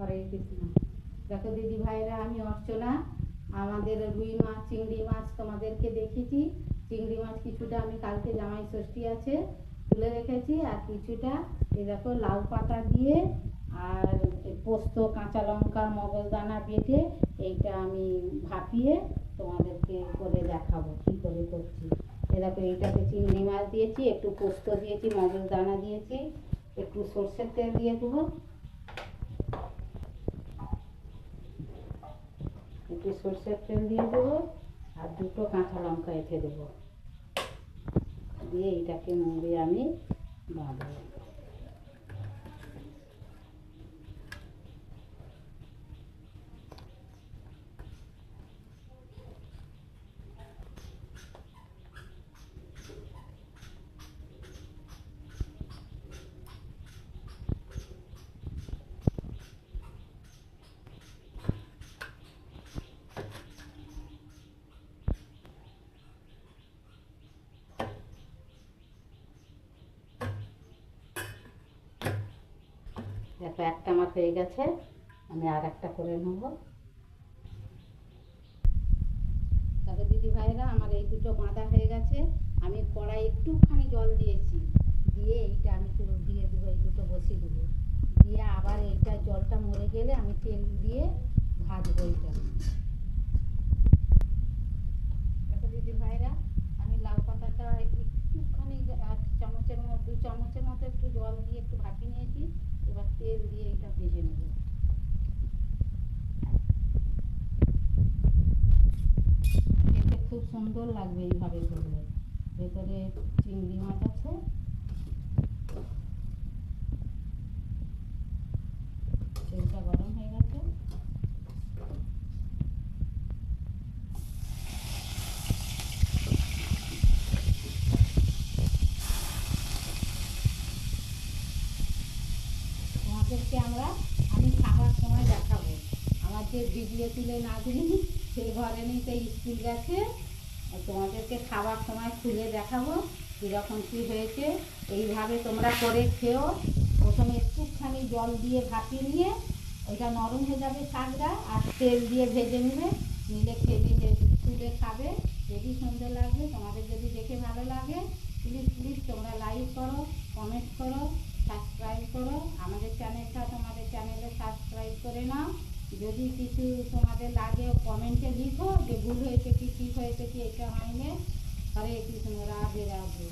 হরে কৃষ্ণ দেখো দিদি ভাইরা আমি অর্চনা, আমাদের রুই মাছ, চিংড়ি মাছ তোমাদেরকে দেখেছি চিংড়ি মাছ কিছুটা আমি কালকে জামাই ষষ্ঠী আছে, তুলে রেখেছি, আর কিছুটা এই দেখো লাউ পাতা দিয়ে আর পোস্ত, কাঁচা লঙ্কা, মগজদানা বেটে এইটা আমি ভাপিয়ে তোমাদেরকে করে দেখাবো, কি করে করছি। এ দেখো চিংড়ি মাছ দিয়েছি, একটু পোস্ত দিয়েছি, মগজদানা দিয়েছি, একটু সর্ষের তেল দিয়ে দেবো। একটু সর্ষের তেল দিয়ে দেবো, আর দুটো কাঁচা লঙ্কা এঁথে দেবো। দিয়ে এইটাকে মুড়ে আমি বাঁধবো দেখো, একটা আমার হয়ে গেছে, আমি আর একটা করে নেব। দেখো, দিদি ভাইরা আমার এই দুটো বাঁধা হয়ে গেছে। আমি কড়াই একটুখানি জল দিয়েছি। দিয়ে এইটা আমি দিয়ে দেবো, এই দুটো বসিয়ে দেবো। দিয়ে আবার এইটা জলটা মরে গেলে আমি তেল দিয়ে ভাজবো এইটা। দেখো, দিদি ভাইরা আমি লাউ পাতাটা একটুখানি, এক চামচের মতো, দু চামচের মতো একটু জল দিয়ে একটু ভাপিয়ে নিয়েছি। এবার তেল দিয়ে এটা ভেজে নেব। খুব সুন্দর লাগবে এইভাবে করলে। ভেতরে চিংড়ি মাছ আছে তেলটা গরম হয়ে গেছে তোমাদেরকে আমরা, আমি খাবার সময় দেখাবো। আমার যে ভিডিও তুলে না দিই, সে ঘরে নেই তো স্কুল গেছে। তোমাদেরকে খাবার সময় খুলে দেখাবো, কীরকম কী হয়েছে। এইভাবে তোমরা করে খেও। প্রথমে একটুখানি জল দিয়ে ভাপিয়ে নিয়ে, ওইটা নরম হয়ে যাবে শাকটা, আর তেল দিয়ে ভেজে নেবে। নিলে খেলে তুলে খাবে, যদি সুন্দর লাগবে, তোমাদের যদি দেখে ভালো লাগে, প্লিজ প্লিজ তোমরা লাইক করো কমেন্ট করো। সাবস্ক্রাইব করো। আমাদের চ্যানেলটা তোমাদের চ্যানেলে সাবস্ক্রাইব করে নাও। যদি কিছু তোমাদের লাগে কমেন্টে লিখো যে ভুল হয়েছে কি, ঠিক হয়েছে কি, এটা হয়নি। হরে কৃষ্ণ, রাধে রাধে।